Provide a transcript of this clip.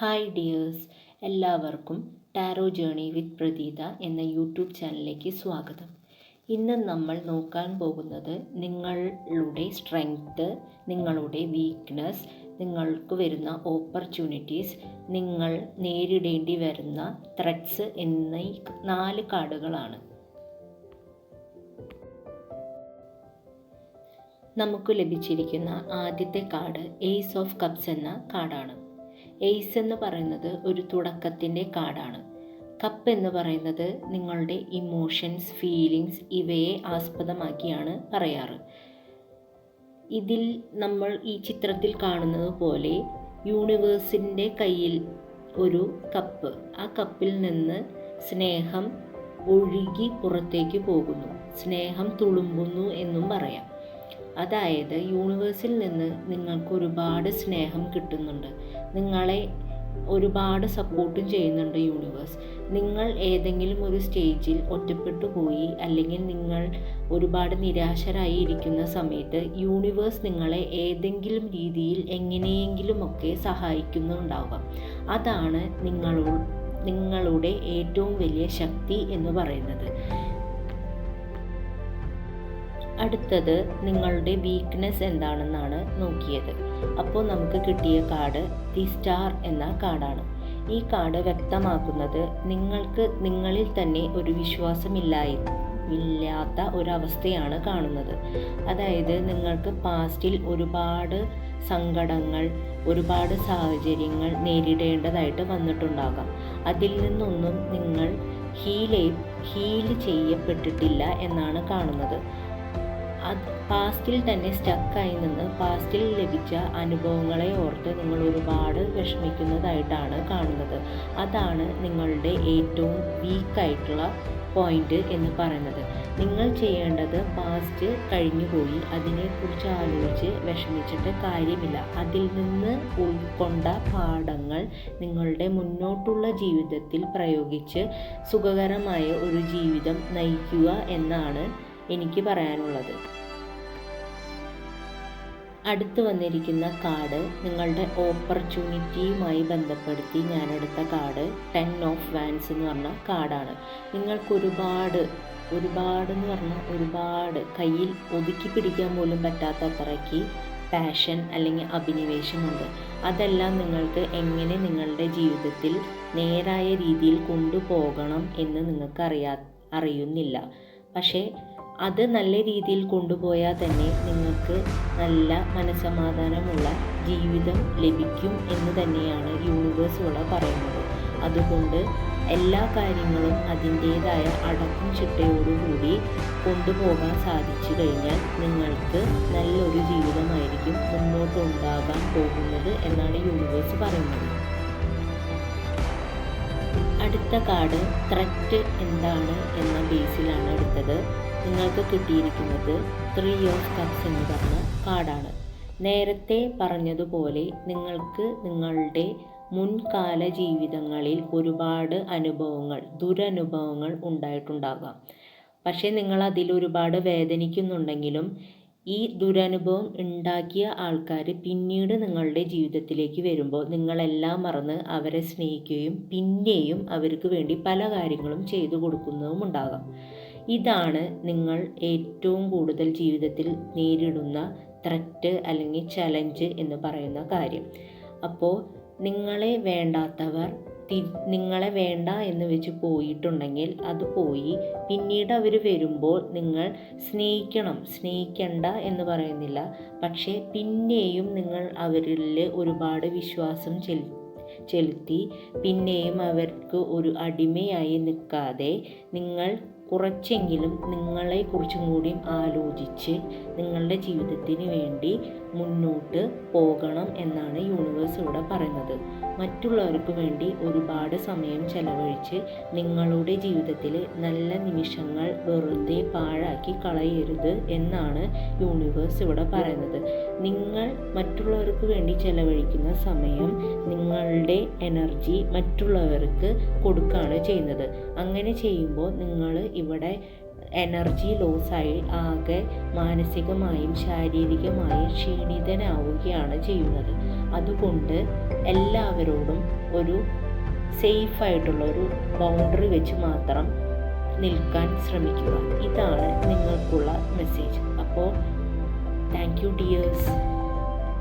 Hi dears എല്ലാവർക്കും tarot journey with പ്രതീത എന്ന YouTube ചാനലിലേക്ക് സ്വാഗതം. ഇന്ന് നമ്മൾ നോക്കാൻ പോകുന്നത് നിങ്ങളുടെ സ്ട്രെങ്ത്ത് നിങ്ങളുടെ വീക്ക്നെസ് നിങ്ങൾക്ക് വരുന്ന ഓപ്പർച്യൂണിറ്റീസ് നിങ്ങൾ നേരിടേണ്ടി വരുന്ന ത്രെഡ്സ് എന്നീ നാല് കാർഡുകളാണ്. നമുക്ക് ലഭിച്ചിരിക്കുന്ന ആദ്യത്തെ കാർഡ് ഏസ് ഓഫ് കപ്സ് എന്ന കാർഡാണ്. എയ്സ് എന്ന് പറയുന്നത് ഒരു തുടക്കത്തിന്റെ കാർഡാണ് കപ്പ് എന്ന് പറയുന്നത് നിങ്ങളുടെ ഇമോഷൻസ് ഫീലിങ്സ് ഇവയെ ആസ്പദമാക്കിയാണ് പറയാറ്. ഇതിൽ നമ്മൾ ഈ ചിത്രത്തിൽ കാണുന്നത് പോലെ യൂണിവേഴ്സിന്റെ കയ്യിൽ ഒരു കപ്പ് ആ കപ്പിൽ നിന്ന് സ്നേഹം ഒഴുകി പുറത്തേക്ക് പോകുന്നു. സ്നേഹം തുളുമ്പുന്നു എന്നും പറയാം. അതായത് യൂണിവേഴ്സിൽ നിന്ന് നിങ്ങൾക്ക് ഒരുപാട് സ്നേഹം കിട്ടുന്നുണ്ട്. നിങ്ങളെ ഒരുപാട് സപ്പോർട്ടും ചെയ്യുന്നുണ്ട് യൂണിവേഴ്സ് നിങ്ങൾ ഏതെങ്കിലും ഒരു സ്റ്റേജിൽ ഒറ്റപ്പെട്ടു പോയി അല്ലെങ്കിൽ നിങ്ങൾ ഒരുപാട് നിരാശരായി ഇരിക്കുന്ന സമയത്ത് യൂണിവേഴ്സ് നിങ്ങളെ ഏതെങ്കിലും രീതിയിൽ എങ്ങനെയെങ്കിലുമൊക്കെ സഹായിക്കുന്നുണ്ടാവാം. അതാണ് നിങ്ങളോ നിങ്ങളുടെ ഏറ്റവും വലിയ ശക്തി എന്ന് പറയുന്നത്. അടുത്തത് നിങ്ങളുടെ വീക്ക്നെസ് എന്താണെന്നാണ് നോക്കിയത്. അപ്പോൾ നമുക്ക് കിട്ടിയ കാർഡ് ദി സ്റ്റാർ എന്ന കാർഡാണ് ഈ കാർഡ് വ്യക്തമാക്കുന്നത് നിങ്ങൾക്ക് നിങ്ങളിൽ തന്നെ ഒരു വിശ്വാസമില്ലായി ഇല്ലാത്ത ഒരവസ്ഥയാണ് കാണുന്നത്. അതായത് നിങ്ങൾക്ക് പാസ്റ്റിൽ ഒരുപാട് സങ്കടങ്ങൾ ഒരുപാട് സാഹചര്യങ്ങൾ നേരിടേണ്ടതായിട്ട് വന്നിട്ടുണ്ടാകാം. അതിൽ നിന്നൊന്നും നിങ്ങൾ ഹീലേ ഹീൽ ചെയ്യപ്പെട്ടിട്ടില്ല എന്നാണ് കാണുന്നത്. അത് പാസ്റ്റിൽ തന്നെ സ്റ്റക്കായി നിന്ന് പാസ്റ്റിൽ ലഭിച്ച അനുഭവങ്ങളെ ഓർത്ത് നിങ്ങൾ ഒരുപാട് വിഷമിക്കുന്നതായിട്ടാണ് കാണുന്നത്. അതാണ് നിങ്ങളുടെ ഏറ്റവും വീക്കായിട്ടുള്ള പോയിന്റ് എന്ന് പറയുന്നത്. നിങ്ങൾ ചെയ്യേണ്ടത് പാസ്റ്റ് കഴിഞ്ഞുപോയി അതിനെക്കുറിച്ച് ആലോചിച്ച് വിഷമിച്ചിട്ട് കാര്യമില്ല. അതിൽ നിന്ന് ഉൾക്കൊണ്ട പാഠങ്ങൾ നിങ്ങളുടെ മുന്നോട്ടുള്ള ജീവിതത്തിൽ പ്രയോഗിച്ച് സുഖകരമായ ഒരു ജീവിതം നയിക്കുക എന്നാണ് എനിക്ക് പറയാനുള്ളത്. അടുത്ത് വന്നിരിക്കുന്ന കാർഡ് നിങ്ങളുടെ ഓപ്പർച്യൂണിറ്റിയുമായി ബന്ധപ്പെടുത്തി ഞാൻ എടുത്ത കാർഡ് ടെൻ ഓഫ് വാൻസ് എന്ന് പറഞ്ഞ കാർഡാണ്. നിങ്ങൾക്ക് ഒരുപാട് ഒരുപാട് എന്ന് പറഞ്ഞാൽ ഒരുപാട് കയ്യിൽ ഒതുക്കി പിടിക്കാൻ പോലും പറ്റാത്ത അത്രയ്ക്ക് പാഷൻ അല്ലെങ്കിൽ അഭിനിവേശമുണ്ട്. അതെല്ലാം നിങ്ങൾക്ക് എങ്ങനെ നിങ്ങളുടെ ജീവിതത്തിൽ നേരായ രീതിയിൽ കൊണ്ടുപോകണം എന്ന് നിങ്ങൾക്ക് അറിയാ അറിയുന്നില്ല. പക്ഷേ അത് നല്ല രീതിയിൽ കൊണ്ടുപോയാൽ തന്നെ നിങ്ങൾക്ക് നല്ല മനസമാധാനമുള്ള ജീവിതം ലഭിക്കും എന്ന് തന്നെയാണ് യൂണിവേഴ്സ് ഇവിടെ പറയുന്നത്. അതുകൊണ്ട് എല്ലാ കാര്യങ്ങളും അതിന്റേതായ അടക്കും ചിട്ടയോടുകൂടി കൊണ്ടുപോകാൻ സാധിച്ചു കഴിഞ്ഞാൽ നിങ്ങൾക്ക് നല്ലൊരു ജീവിതമായിരിക്കും മുന്നോട്ടുണ്ടാകാൻ പോകുന്നത് എന്നാണ് യൂണിവേഴ്സ് പറയുന്നത്. അടുത്ത കാർഡ് ത്രറ്റ് എന്താണ് എന്ന ബേസിലാണ് എടുത്തത് നിങ്ങൾക്ക് കിട്ടിയിരിക്കുന്നത് ത്രീ ഓഫ് കപ്സ് എന്ന് പറഞ്ഞ കാർഡാണ്. നേരത്തെ പറഞ്ഞതുപോലെ നിങ്ങൾക്ക് നിങ്ങളുടെ മുൻകാല ജീവിതങ്ങളിൽ ഒരുപാട് അനുഭവങ്ങൾ ദുരനുഭവങ്ങൾ ഉണ്ടായിട്ടുണ്ടാകാം. പക്ഷേ നിങ്ങൾ അതിൽ ഒരുപാട് വേദനിക്കുന്നുണ്ടെങ്കിലും ഈ ദുരനുഭവം ഉണ്ടാക്കിയ ആൾക്കാർ പിന്നീട് നിങ്ങളുടെ ജീവിതത്തിലേക്ക് വരുമ്പോൾ നിങ്ങളെല്ലാം മറന്ന് അവരെ സ്നേഹിക്കുകയും പിന്നെയും അവർക്ക് വേണ്ടി പല കാര്യങ്ങളും ചെയ്തു കൊടുക്കുന്നതും ഉണ്ടാകാം. ഇതാണ് നിങ്ങൾ ഏറ്റവും കൂടുതൽ ജീവിതത്തിൽ നേരിടുന്ന ത്രെറ്റ് അല്ലെങ്കിൽ ചലഞ്ച് എന്ന് പറയുന്ന കാര്യം. അപ്പോൾ നിങ്ങളെ വേണ്ടാത്തവർ നിങ്ങളെ വേണ്ട എന്ന് വെച്ച് പോയിട്ടുണ്ടെങ്കിൽ അത് പോയി. പിന്നീട് അവർ വരുമ്പോൾ നിങ്ങൾ സ്നേഹിക്കണം. സ്നേഹിക്കണ്ട എന്ന് പറയുന്നില്ല. പക്ഷേ പിന്നെയും നിങ്ങൾ അവരിൽ ഒരുപാട് വിശ്വാസം ചെലു ചെലുത്തി. പിന്നെയും അവർക്ക് ഒരു അടിമയായി നിൽക്കാതെ നിങ്ങൾ കുറച്ചെങ്കിലും നിങ്ങളെ കുറിച്ചും കൂടി ആലോചിച്ച് നിങ്ങളുടെ ജീവിതത്തിന് വേണ്ടി മുന്നോട്ട് പോകണം എന്നാണ് യൂണിവേഴ്സ് ഇവിടെ പറയുന്നത്. മറ്റുള്ളവർക്ക് വേണ്ടി ഒരുപാട് സമയം ചെലവഴിച്ച് നിങ്ങളുടെ ജീവിതത്തിൽ നല്ല നിമിഷങ്ങൾ വെറുതെ പാഴാക്കി കളയരുത് എന്നാണ് യൂണിവേഴ്സ് ഇവിടെ പറയുന്നത്. നിങ്ങൾ മറ്റുള്ളവർക്ക് വേണ്ടി ചെലവഴിക്കുന്ന സമയം നിങ്ങളുടെ എനർജി മറ്റുള്ളവർക്ക് കൊടുക്കുകയാണ് ചെയ്യുന്നത്. അങ്ങനെ ചെയ്യുമ്പോൾ നിങ്ങൾ ഇവിടെ എനർജി ലോസായി ആകെ മാനസികമായും ശാരീരികമായും ക്ഷീണിതനാവുകയാണ് ചെയ്യുന്നത്. അതുകൊണ്ട് എല്ലാവരോടും ഒരു സേഫായിട്ടുള്ള ഒരു ബൗണ്ടറി വെച്ച് മാത്രം നിൽക്കാൻ ശ്രമിക്കുക. ഇതാണ് നിങ്ങൾക്കുള്ള മെസ്സേജ് അപ്പോൾ താങ്ക് യു ഡിയേഴ്സ്